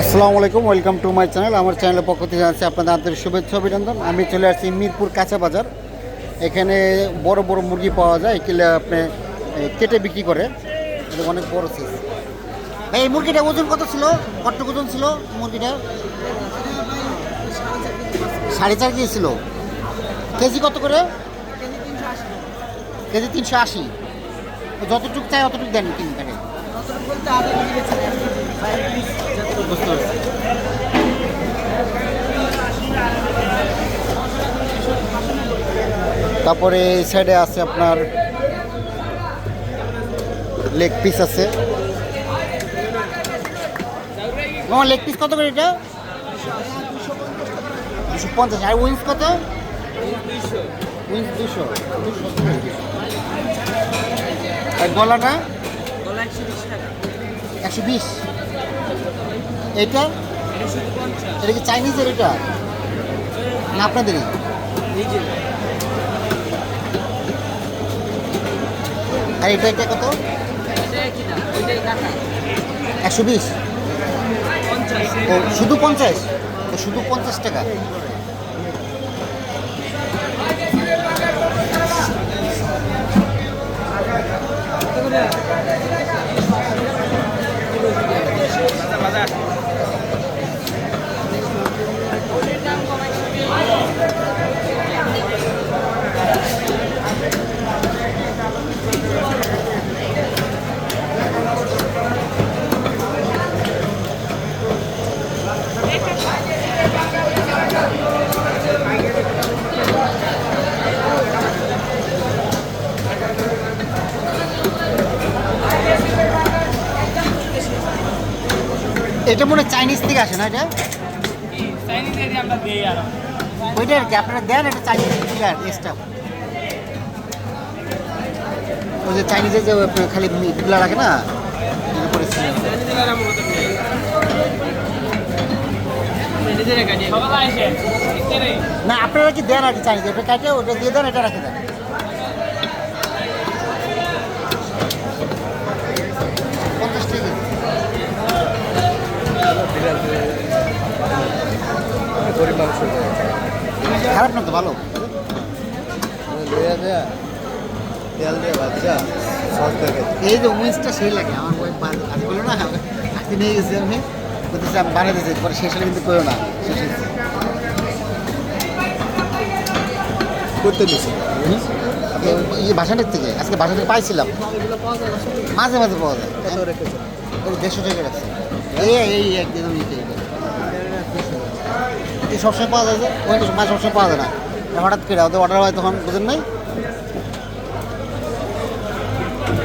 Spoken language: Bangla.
আসসালামু আলাইকুম, ওয়েলকাম টু মাই চ্যানেল। আমার চ্যানেলের পক্ষ থেকে জানাচ্ছি আপনাদের আন্তরিক শুভেচ্ছা, অভিনন্দন। আমি চলে আসছি মিরপুর কাঁচা বাজার। এখানে বড় বড় মুরগি পাওয়া যায়, এগুলো আপনি কেটে বিক্রি করে। এটা অনেক বড় সাইজ এই মুরগিটা ওজন কত ছিল? কতটুকু ওজন ছিল মুরগিটা? সাড়ে চার কেজি ছিল। কেজি কত করে? কেজি তিনশো আশি। যতটুকু চাই অতটুকু দেন কিনে। থাকে বুঝতে পারছি তারপরে এই সাইডে আছে আপনার লেগ পিস আছে। আমার লেগ পিস কত করে এটা? দুশো পঞ্চাশ। আর উইন্স কত? উইন্স দুশো। আর গলাটা? একশো বিশ। এটা? এটা কি চাইনিজের এটা? না, আপনাদেরই? আর এটা এটা কত? একশো বিশ? ও, শুধু পঞ্চাশ? ও, শুধু পঞ্চাশ টাকা? এটা মনে হয় চাইনিজ থেকে আসে না এটা? ওইটা আর কি আপনারা দেন এটা চাইনিজ থেকে আর স্টাফ ওই যে চাইনিজের যে খালি মিটগুলা রাখে না। না আপনারা কি দেন আর কি চাইনিজ এটা কাটে ওটা দিয়ে দেন এটা রাখে দেন। গরিব মানুষ খারাপ না তো ভালো? তেল দিয়ে বাচ্চা এই যে উইন্সটা সেই লাগে আমার ওই আজ বলল না আজকে নিয়ে গেছি আমি। বলতেছি আমি বানিয়ে দিয়েছি পরে শেষ হলে কিন্তু করো না শেষ হয়েছে। করতে দিছি। এই বাসানের থেকে আজকে বাসা থেকে পাইছিলাম। মাঝে মাঝে পাওয়া যায়। দেড়শো টাকা রাখছে। এই এই একদিন আমি সবসময় পাওয়া যায় যে তো মাছ সবসময় পাওয়া যায় না। হঠাৎ করে ওদের অর্ডার হয় তখন, বুঝেন নাই?